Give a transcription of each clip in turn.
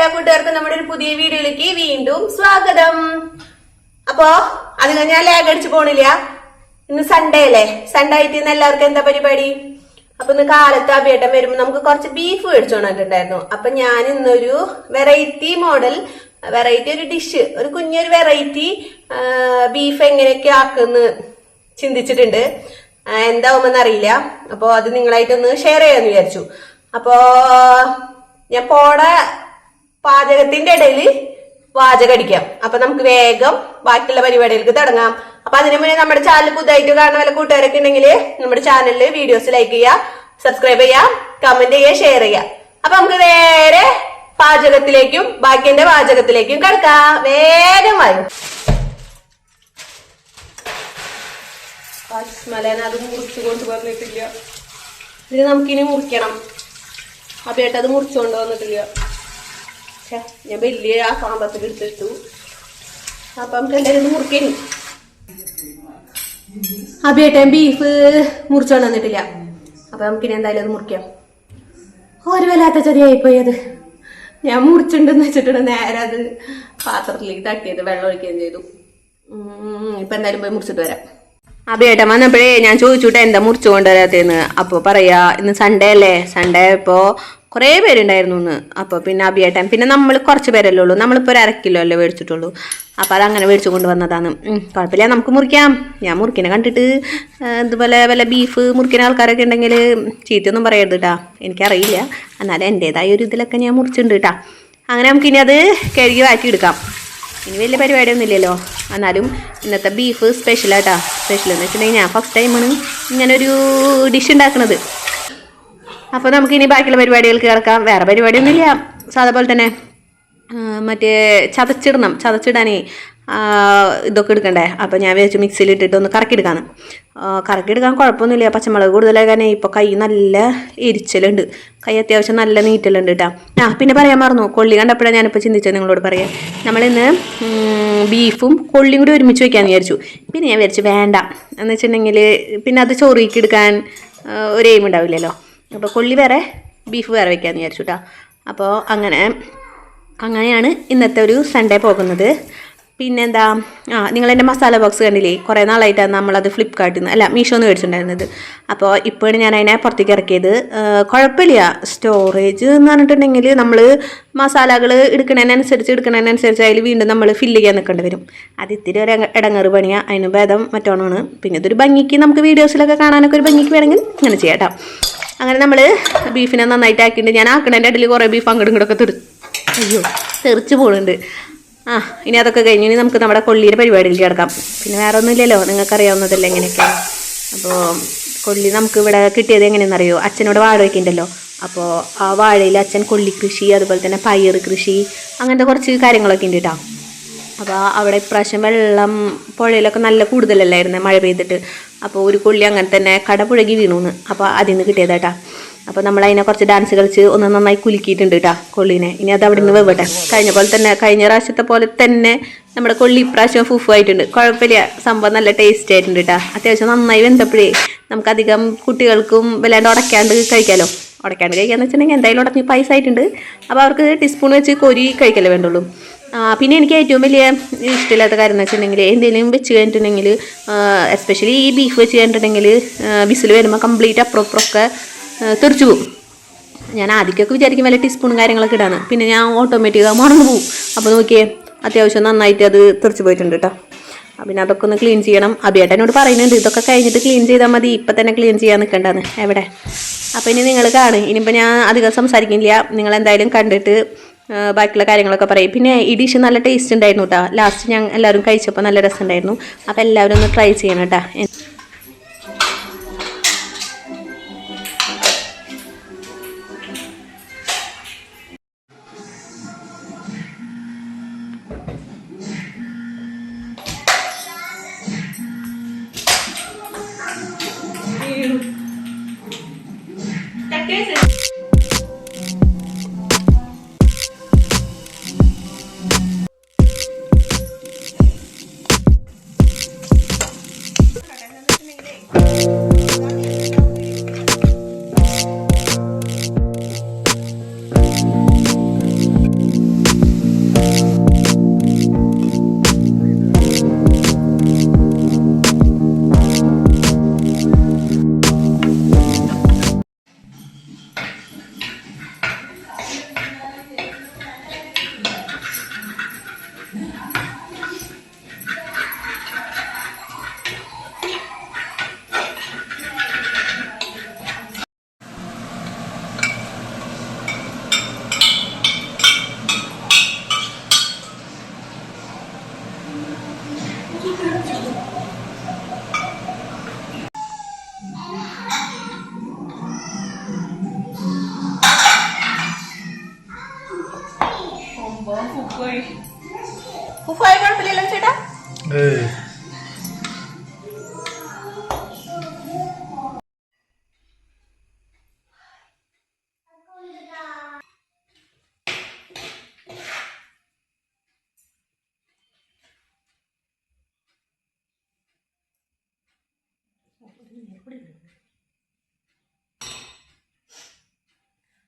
എല്ലാ കൂട്ടുകാർക്കും നമ്മുടെ ഒരു പുതിയ വീഡിയോയിലേക്ക് വീണ്ടും സ്വാഗതം. അപ്പോ അത് ഞാൻ ലാഗ് അടിച്ചു പോണില്ല. ഇന്ന് സൺഡേ അല്ലേ? സൺഡേ ആയിട്ട് ഇന്ന് എല്ലാവർക്കും എന്താ പരിപാടി? അപ്പൊ ഇന്ന് കാലത്ത് അഭിയേട്ടം വരുമ്പോ നമുക്ക് കുറച്ച് ബീഫ് മേടിച്ചോണ്ടിട്ടുണ്ടായിരുന്നു അപ്പൊ ഞാൻ ഇന്നൊരു വെറൈറ്റി മോഡൽ വെറൈറ്റി ഒരു ഡിഷ് ഒരു കുഞ്ഞൊരു വെറൈറ്റി ബീഫ് എങ്ങനെയൊക്കെ ആക്കുന്ന് ചിന്തിച്ചിട്ടുണ്ട്. എന്താവുമെന്ന് അറിയില്ല. അപ്പോ അത് നിങ്ങളായിട്ടൊന്ന് ഷെയർ ചെയ്യാന്ന് വിചാരിച്ചു. അപ്പോ ഞാൻ പോണ പാചകത്തിന്റെ ഇടയിൽ വാചകം അടിക്കാം അപ്പൊ നമുക്ക് വേഗം ബാക്കിയുള്ള പരിപാടികൾക്ക് തുടങ്ങാം. അപ്പൊ അതിനു മുന്നേ നമ്മുടെ ചാനൽ പുതുതായിട്ട് കാണുന്ന വല്ല കൂട്ടുകാരൊക്കെ ഉണ്ടെങ്കിൽ നമ്മുടെ ചാനലിൽ വീഡിയോസ് ലൈക്ക് ചെയ്യുക സബ്സ്ക്രൈബ് ചെയ്യുക കമന്റ് ചെയ്യുക ഷെയർ ചെയ്യുക. അപ്പൊ നമുക്ക് നേരെ പാചകത്തിലേക്കും ബാക്കിന്റെ പാചകത്തിലേക്കും കിടക്കാം. വേഗം വരും അത് മുറിച്ചു കൊണ്ട് വന്നിട്ടില്ല. ഇത് നമുക്കിനി മുറിക്കണം. അപ്പേട്ടത് മുറിച്ചു മുറിച്ചുകൊണ്ട് വന്നിട്ടില്ല. ഞാൻ വലിയ ആ സാമ്പത്തിൽ എടുത്തിട്ടു. അപ്പൊ നമുക്ക് എന്തായാലും ഇത് മുറിക്കണി അബിയേട്ടൻ ബീഫ് മുറിച്ചോണ്ട് വന്നിട്ടില്ല. അപ്പൊ നമുക്കിനി എന്തായാലും അത് മുറിക്കാം. ഒരു വല്ലാത്ത ചതിയായിപ്പോയി അത്. ഞാൻ മുറിച്ചിട്ടുണ്ടെന്ന് വെച്ചിട്ടുണ്ട് നേരെ അത് പാത്രത്തിലേക്ക് തട്ടിയത്. വെള്ളം ഒഴിക്കുകയും ചെയ്തു. ഇപ്പൊ എന്തായാലും പോയി മുറിച്ചിട്ട് വരാം. അബിയേട്ടൻ വന്നപ്പോഴേ ഞാൻ ചോദിച്ചുട്ടെ എന്താ മുറിച്ചു കൊണ്ടുവരാത്തേന്ന് അപ്പൊ പറയാ ഇന്ന് സൺഡേ അല്ലേ? സൺഡേ ഇപ്പോ കുറേ പേരുണ്ടായിരുന്നു എന്ന് അപ്പൊ പിന്നെ അബിയേട്ടൻ പിന്നെ നമ്മൾ കുറച്ച് പേരല്ലേ ഉള്ളൂ. നമ്മളിപ്പോ ഒരു അരക്കിലോ കിലോ അല്ലേ മേടിച്ചിട്ടുള്ളൂ. അപ്പൊ അതങ്ങനെ മേടിച്ചു കൊണ്ടുവന്നതാണ്. കുഴപ്പമില്ല നമുക്ക് മുറിക്കാം. ഞാൻ മുറിക്കിനെ കണ്ടിട്ട് ഇതുപോലെ വല്ല ബീഫ് മുറിക്കുന്ന ആൾക്കാരൊക്കെ ഉണ്ടെങ്കിൽ ചീത്തയൊന്നും പറയരുത് കേട്ടാ എനിക്കറിയില്ല. എന്നാലും എന്റെതായ ഒരു ഇതിലൊക്കെ ഞാൻ മുറിച്ചിട്ടുണ്ട് കേട്ടാ അങ്ങനെ നമുക്കിനി അത് കഴുകി വാറ്റി എടുക്കാം ഇനി വലിയ പരിപാടിയൊന്നും ഇല്ലല്ലോ എന്നാലും ഇന്നത്തെ ബീഫ് സ്പെഷ്യലാട്ടാ സ്പെഷ്യൽ എന്ന് വെച്ചിട്ടുണ്ടെങ്കിൽ ഞാൻ ഫസ്റ്റ് ടൈമാണ് ഇങ്ങനെ ഒരു ഡിഷ് ഉണ്ടാക്കുന്നത് അപ്പോൾ നമുക്ക് ഇനി ബാക്കിയുള്ള പരിപാടികൾക്ക് കിടക്കാം. വേറെ പരിപാടിയൊന്നുമില്ല. സാധാ പോലെ തന്നെ മറ്റേ ചതച്ചിടണം. ചതച്ചിടാനേ ഇതൊക്കെ എടുക്കണ്ടേ? അപ്പോൾ ഞാൻ വിചാരിച്ചു മിക്സിയിൽ ഇട്ടിട്ട് ഒന്ന് കറക്കിയെടുക്കാന്ന്. കറക്കിയെടുക്കാൻ കുഴപ്പമൊന്നുമില്ല. പച്ചമുളക് കൂടുതലായി കാരണം ഇപ്പോൾ കൈ നല്ല എരിച്ചലുണ്ട്. കൈ അത്യാവശ്യം നല്ല നീറ്റലുണ്ട് കേട്ടോ ആ പിന്നെ പറയാൻ മറന്നു. കൊള്ളി കണ്ടപ്പോഴാണ് ഞാനിപ്പോൾ ചിന്തിച്ചത് നിങ്ങളോട് പറയാം നമ്മളിന്ന് ബീഫും കൊള്ളിയും കൂടി ഒരുമിച്ച് വയ്ക്കാമെന്ന് വിചാരിച്ചു. പിന്നെ ഞാൻ വിചാരിച്ചു വേണ്ട. എന്ന് വെച്ചിട്ടുണ്ടെങ്കിൽ പിന്നെ അത് ചോറിക്ക് എടുക്കാൻ ഒരു എയിം ഉണ്ടാവില്ലല്ലോ. അപ്പോൾ കൊള്ളി വേറെ ബീഫ് വേറെ വയ്ക്കാമെന്ന് വിചാരിച്ചു കേട്ടോ അപ്പോൾ അങ്ങനെ അങ്ങനെയാണ് ഇന്നത്തെ ഒരു സൺഡേ പോകുന്നത്. പിന്നെന്താ? ആ നിങ്ങൾ എന്റെ മസാല ബോക്സ് കണ്ടില്ലേ? കുറേ നാളായിട്ടാണ് നമ്മളത് ഫ്ലിപ്കാർട്ടിൽ നിന്ന് അല്ല മീഷോന്ന് മേടിച്ചിട്ടുണ്ടായിരുന്നത്. അപ്പോൾ ഇപ്പോഴാണ് ഞാൻ അതിനെ പുറത്തേക്ക് ഇറക്കിയത്. കുഴപ്പമില്ല സ്റ്റോറേജ് എന്ന് പറഞ്ഞിട്ടുണ്ടെങ്കിൽ നമ്മൾ മസാലകൾ എടുക്കുന്നതിനനുസരിച്ച് എടുക്കുന്നതിനനുസരിച്ച് അതിൽ വീണ്ടും നമ്മൾ ഫില്ല് ചെയ്യാൻ നിൽക്കേണ്ടി വരും. അത് ഇത്തിരി ഒരു ഇടങ്ങറ് പണിയാണ് അതിന് ഭേദം മറ്റോണമാണ് പിന്നെ ഇതൊരു ഭംഗിക്ക് നമുക്ക് വീഡിയോസിലൊക്കെ കാണാനൊക്കെ ഒരു ഭംഗിക്ക് വേണമെങ്കിൽ ഇങ്ങനെ ചെയ്യാം അങ്ങനെ നമ്മൾ ബീഫിനെ നന്നായിട്ട് ആക്കിയിട്ടുണ്ട് ഞാൻ ആക്കണതിന്റെ ഇടയിൽ കുറേ ബീഫ് അങ്ങോട്ടും ഇങ്ങോട്ടൊക്കെ തെറി അയ്യോ തെറിച്ച് പോകുന്നുണ്ട് ആ ഇനി അതൊക്കെ കഴിഞ്ഞ് ഇനി നമുക്ക് നമ്മുടെ കൊള്ളിയുടെ പരിപാടിയിലേക്ക് കിടക്കാം. പിന്നെ വേറെ ഒന്നുമില്ലല്ലോ നിങ്ങൾക്കറിയാവുന്നതല്ലേ എങ്ങനെയൊക്കെയാണ് അപ്പോൾ കൊള്ളി നമുക്ക് ഇവിടെ കിട്ടിയത് എങ്ങനെയെന്നറിയോ? അച്ഛനോട് വാഴ വയ്ക്കുന്നുണ്ടല്ലോ അപ്പോൾ ആ വാഴയിൽ അച്ഛൻ കൊള്ളി കൃഷി അതുപോലെ തന്നെ പയർ കൃഷി അങ്ങനത്തെ കുറച്ച് കാര്യങ്ങളൊക്കെ ഉണ്ട് കേട്ടോ അപ്പോൾ അവിടെ ഇപ്രാവശ്യം വെള്ളം പുഴയിലൊക്കെ നല്ല കൂടുതലല്ലായിരുന്നു മഴ പെയ്തിട്ട്. അപ്പോൾ ഒരു കൊള്ളി അങ്ങനെ തന്നെ കടപുഴകി വീണു അപ്പോൾ അതിൽ നിന്ന് കിട്ടിയതാട്ടാ അപ്പോൾ നമ്മൾ അതിനെ കുറച്ച് ഡാൻസ് കളിച്ച് ഒന്ന് നന്നായി കുലുക്കിയിട്ടുണ്ട് കേട്ടോ കൊള്ളീനെ. ഇനി അത് അവിടെ നിന്ന് വെവട്ടെ കഴിഞ്ഞ പോലെ തന്നെ കഴിഞ്ഞ പ്രാവശ്യത്തെ പോലെ തന്നെ നമ്മുടെ കൊള്ളി ഇപ്രാവശ്യം ഫുഫു ആയിട്ടുണ്ട്. കുഴപ്പമില്ല. സംഭവം നല്ല ടേസ്റ്റ് ആയിട്ടുണ്ട് കേട്ടോ അത്യാവശ്യം നന്നായി വെന്തപ്പോഴേ നമുക്കധികം കുട്ടികൾക്കും വല്ലാണ്ട് ഉടക്കാണ്ട് കഴിക്കാമല്ലോ ഉടക്കാണ്ട് കഴിക്കാന്ന് വെച്ചിട്ടുണ്ടെങ്കിൽ എന്തായാലും ഉടഞ്ഞ് പൈസ ആയിട്ടുണ്ട്. അപ്പോൾ അവർക്ക് ടീസ്പൂൺ വെച്ച് കൊരി കഴിക്കല്ലേ വേണ്ടുള്ളൂ. പിന്നെ എനിക്ക് ഏറ്റവും വലിയ ഇഷ്ടമില്ലാത്ത കാര്യം എന്ന് വെച്ചിട്ടുണ്ടെങ്കിൽ എന്തെങ്കിലും വെച്ച് കഴിഞ്ഞിട്ടുണ്ടെങ്കിൽ എസ്പെഷ്യലി ഈ ബീഫ് വെച്ച് കഴിഞ്ഞിട്ടുണ്ടെങ്കിൽ വിസിൽ വരുമ്പോൾ കംപ്ലീറ്റ് അപ്പുറപ്പുറമൊക്കെ തെറിച്ചു പോകും. ഞാൻ ആദ്യമൊക്കെ വിചാരിക്കും വല്ല ടീസ്പൂണും കാര്യങ്ങളൊക്കെ ഇടാണ് പിന്നെ ഞാൻ ഓട്ടോമാറ്റിക്കാ മറന്നു പോകും. അപ്പോൾ നോക്കിയേ അത്യാവശ്യം നന്നായിട്ട് അത് തെറിച്ച് പോയിട്ടുണ്ട് കേട്ടോ പിന്നെ അതൊക്കെ ഒന്ന് ക്ലീൻ ചെയ്യണം. അഭിയേട്ടനോട് പറയുന്നുണ്ട് ഇതൊക്കെ കഴിഞ്ഞിട്ട് ക്ലീൻ ചെയ്താൽ മതി. ഇപ്പം തന്നെ ക്ലീൻ ചെയ്യാൻ നിൽക്കേണ്ടതാണ് എവിടെ? അപ്പോൾ ഇനി നിങ്ങൾ കാണും. ഇനിയിപ്പോൾ ഞാൻ അധികം സംസാരിക്കുന്നില്ല. നിങ്ങൾ എന്തായാലും കണ്ടിട്ട് ബാക്കിയുള്ള കാര്യങ്ങളൊക്കെ പറയും. പിന്നെ ഈ ഡിഷ് നല്ല ടേസ്റ്റ് ഉണ്ടായിരുന്നു കേട്ടോ ലാസ്റ്റ് ഞാൻ എല്ലാവരും കഴിച്ചപ്പോൾ നല്ല രസമുണ്ടായിരുന്നു. അപ്പോൾ എല്ലാവരും ഒന്ന് ട്രൈ ചെയ്യണം കേട്ടോ practice ഫുഫായി കുഴപ്പമില്ലല്ലോ ചേട്ടാ?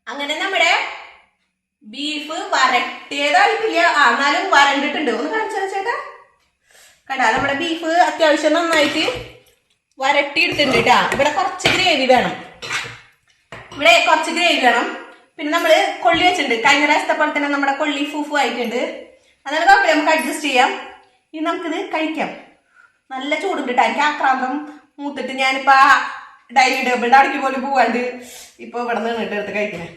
അങ്ങനെ നമ്മുടെ ബീഫ് വരട്ടിയതായിട്ടില്ല. എന്നാലും വരണ്ടിട്ടുണ്ട്. ഒന്ന് കാണിച്ചാ ചേട്ടാ. കണ്ടാ നമ്മുടെ ബീഫ് അത്യാവശ്യം നന്നായിട്ട് വരട്ടി എടുത്തിട്ടുണ്ട് കേട്ടാ. ഇവിടെ കുറച്ച് ഗ്രേവി വേണം. ഇവിടെ കുറച്ച് ഗ്രേവി വേണം. പിന്നെ നമ്മൾ കൊള്ളി വെച്ചിട്ടുണ്ട്. കഴിഞ്ഞ പ്രാവശ്യത്തെ പോലെ തന്നെ നമ്മുടെ കൊള്ളി ഫുഫു ആയിട്ടുണ്ട്. അതായത് കുഴപ്പമില്ല. നമുക്ക് അഡ്ജസ്റ്റ് ചെയ്യാം. ഇനി നമുക്കിത് കഴിക്കാം. നല്ല ചൂടുണ്ട് കേട്ടോ. എനിക്ക് ആക്രാന്തം മൂത്തിട്ട് ഞാനിപ്പോ ഡൈനിങ് ടേബിളിന്റെ അടുക്കി പോലും പോവാണ്ട് ഇപ്പൊ ഇവിടെ നിന്നിട്ട് എടുത്ത് കഴിക്കണേ.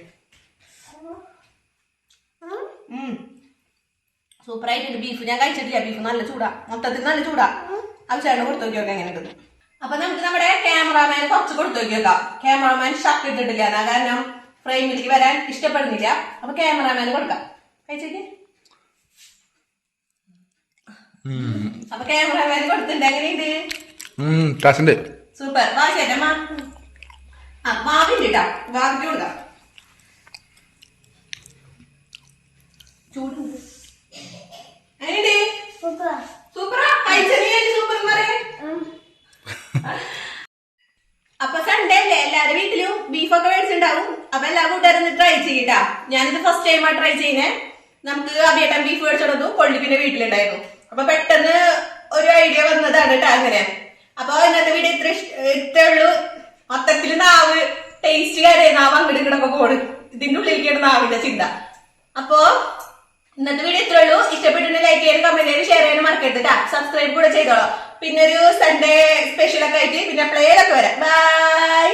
സൂപ്പർ ആയിട്ടുണ്ട് ബീഫ് ഞാൻ കഴിച്ചിട്ടില്ല ബീഫ് നല്ല ചൂടാ. മൊത്തത്തിൽ നല്ല ചൂടാ. ആവശ്യമായിട്ട് കൊടുത്തു നോക്കി നോക്കാം എങ്ങനെ. അപ്പൊ നമുക്ക് നമ്മുടെ ക്യാമറാമാൻ കുറച്ച് കൊടുത്തു നോക്കി നോക്കാം. ക്യാമറാമാൻ ഷർട്ട് ഇട്ടിട്ടില്ല. എന്നാ കാരണം ഫ്രെയിമിലേക്ക് വരാൻ ഇഷ്ടപ്പെടുന്നില്ല. അപ്പൊ ക്യാമറാമാൻ കൊടുക്കാം. കഴിച്ചേക്ക്. അപ്പൊ ക്യാമറാമാൻ കൊടുത്തിട്ടുണ്ട്. എങ്ങനെയുണ്ട്? സൂപ്പർ. വാശിയല്ലേ മാ ആ മാവിട്ടാ വാവിക്ക് കൊടുക്കാം. പറയാൻ അപ്പൊ സൺഡേ അല്ലേ? എല്ലാരും വീട്ടിലും ബീഫൊക്കെ മേടിച്ചിട്ടുണ്ടാവും. അപ്പൊ എല്ലാ കൂട്ടുകാരും ട്രൈ ചെയ്യട്ടാ ഞാനിത് ഫസ്റ്റ് ടൈമാ ട്രൈ ചെയ്യുന്നേ. നമുക്ക് അഭിയേട്ടൻ ബീഫ് മേടിച്ചോണ്ടു കൊള്ളി പിന്നെ വീട്ടിലുണ്ടായിരുന്നു. അപ്പൊ പെട്ടെന്ന് ഒരു ഐഡിയ വന്നതാണ് കേട്ടോ അങ്ങനെ. അപ്പൊ ഇന്നത്തെ വീഡിയോ ഇത്ര ഇത്രേ ഉള്ളൂ. മൊത്തത്തിൽ നാവ് ടേസ്റ്റ് കാര്യം നാവ് അങ്ങോട്ട് ഇങ്ങോട്ടൊക്കെ പോണ്. ഇതിന്റെ ഉള്ളിലേക്കാണ് നാവിന്റെ ചിന്ത. അപ്പോ ഇന്നത്തെ വീഡിയോ ഇത്രേ ഉള്ളൂ. ഇഷ്ടപ്പെട്ടിട്ടുണ്ടെങ്കിൽ ലൈക്ക് ചെയ്യാനും കമന്റ് ചെയ്യാനും ഷെയർ ചെയ്യാനും മറക്കരുത് സബ്സ്ക്രൈബ് കൂടെ ചെയ്തോളാം. പിന്നെ ഒരു സൺഡേ സ്പെഷ്യൽ ഒക്കെ ആയിട്ട് പിന്നെ പ്ലേയിലൊക്കെ വരാം. ബൈ